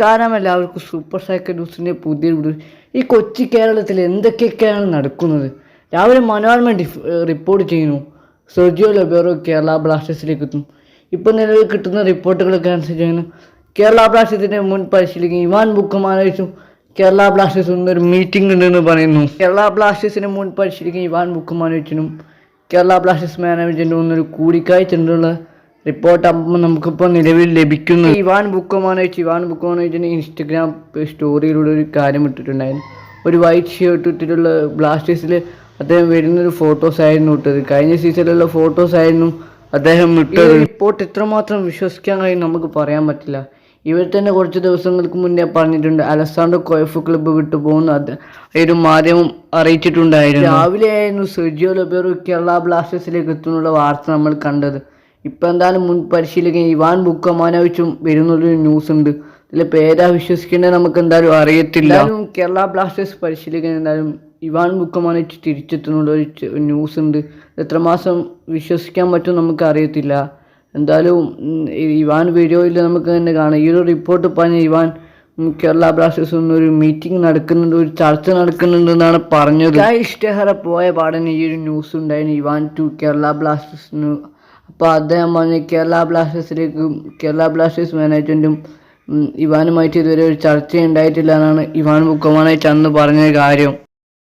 നമസ്കാരം. എല്ലാവർക്കും super cycle ന്യൂസിന്റെ പുതിയ ഈ കൊച്ചി കേരളത്തിൽ എന്തൊക്കെയൊക്കെയാണ് നടക്കുന്നത്? രാവിലെ മനോരമ റിപ്പോർട്ട് ചെയ്യുന്നു. സെർജിയോ ലബേറോ കേരള ബ്ലാസ്റ്റേഴ്സിലേക്ക് എത്തും. ഇപ്പോൾ നിലവിൽ കിട്ടുന്ന റിപ്പോർട്ടുകളൊക്കെ അനുസരിച്ച് കേരള ബ്ലാസ്റ്റേഴ്സിന്റെ മുൻ പരിശീലകൻ ഇവാൻ ബുക്കമാനോവിച്ചും കേരള ബ്ലാസ്റ്റേഴ്സ് ഒരു മീറ്റിംഗ് ഉണ്ടെന്ന് പറയുന്നു. കേരള ബ്ലാസ്റ്റേഴ്സിന്റെ മുൻ പരിശീലകൻ ഇവാൻ ബുക്കമാനോവിച്ചിനും കേരള ബ്ലാസ്റ്റേഴ്സ് മാനേജറിന്റെ ഒന്നൊരു കൂടിക്കാഴ്ച ഉള്ള റിപ്പോർട്ട് നമുക്കിപ്പോൾ നിലവിൽ ലഭിക്കുന്നു. ഇവാൻ ബുക്കുമാണ് ഇവാൻ ബുക്കമാനോവിച്ചിന് ഇൻസ്റ്റഗ്രാം സ്റ്റോറിയിലൂടെ ഒരു കാര്യം ഇട്ടിട്ടുണ്ടായിരുന്നു. ഒരു വൈറ്റ് ഷർട്ട് ഇട്ടിട്ടുള്ള ബ്ലാസ്റ്റേഴ്സിൽ അദ്ദേഹം വരുന്നൊരു ഫോട്ടോസ് ആയിരുന്നു ഇട്ടത്. കഴിഞ്ഞ സീസണിലുള്ള ഫോട്ടോസ് ആയിരുന്നു അദ്ദേഹം ഇട്ടത്. റിപ്പോർട്ട് എത്രമാത്രം വിശ്വസിക്കാൻ കഴിയും നമുക്ക് പറയാൻ പറ്റില്ല. ഇവർ തന്നെ കുറച്ച് ദിവസങ്ങൾക്ക് മുന്നേ പറഞ്ഞിട്ടുണ്ട് അലസാണ്ടോ കോയഫ് ക്ലബ്ബ് വിട്ടു പോകുന്ന ഒരു മാധ്യമം അറിയിച്ചിട്ടുണ്ടായിരുന്നു. രാവിലെ ആയിരുന്നു സെർജിയോ ലൊബേറോ കേരള ബ്ലാസ്റ്റേഴ്സിലേക്ക് എത്തുന്നുള്ള വാർത്ത നമ്മൾ കണ്ടത്. ഇപ്പം എന്തായാലും മുൻ പരിശീലകൻ ഇവാൻ ബുക്കമാനോവിച്ചും വരുന്നൊരു ന്യൂസ് ഉണ്ട് ഇതിൽ പേരാ വിശ്വസിക്കേണ്ടത് നമുക്ക് എന്തായാലും അറിയത്തില്ല. കേരള ബ്ലാസ്റ്റേഴ്സ് പരിശീലകൻ എന്തായാലും ഇവാൻ ബുക്കമാനോവിച്ച് തിരിച്ചെത്തുന്നുള്ള ഒരു ന്യൂസ് ഉണ്ട് എത്രമാസം വിശ്വസിക്കാൻ പറ്റും നമുക്ക് അറിയത്തില്ല. എന്തായാലും ഇവാൻ വീഡിയോയിൽ നമുക്ക് തന്നെ കാണാം. ഈ ഒരു റിപ്പോർട്ട് പറഞ്ഞ ഇവാൻ കേരള ബ്ലാസ്റ്റേഴ്സ് ഒരു മീറ്റിംഗ് നടക്കുന്നുണ്ട് ഒരു ചർച്ച നടക്കുന്നുണ്ടെന്നാണ് പറഞ്ഞത്. ഇഷ്ടഹറ പോയ പാടനെ ഈ ഒരു ന്യൂസ് ഉണ്ടായിരുന്നു ഇവാൻ ടു കേരള ബ്ലാസ്റ്റേഴ്സിന് അപ്പോൾ അദ്ദേഹം വന്ന് കേരള ബ്ലാസ്റ്റേഴ്സിലേക്കും കേരള ബ്ലാസ്റ്റേഴ്സ് മാനേജ്മെന്റും ഇവാനുമായിട്ട് ഇതുവരെ ഒരു ചർച്ച ഉണ്ടായിട്ടില്ല എന്നാണ് ഇവാൻ ബുക്കമാനായിട്ട് അന്ന് പറഞ്ഞ കാര്യം.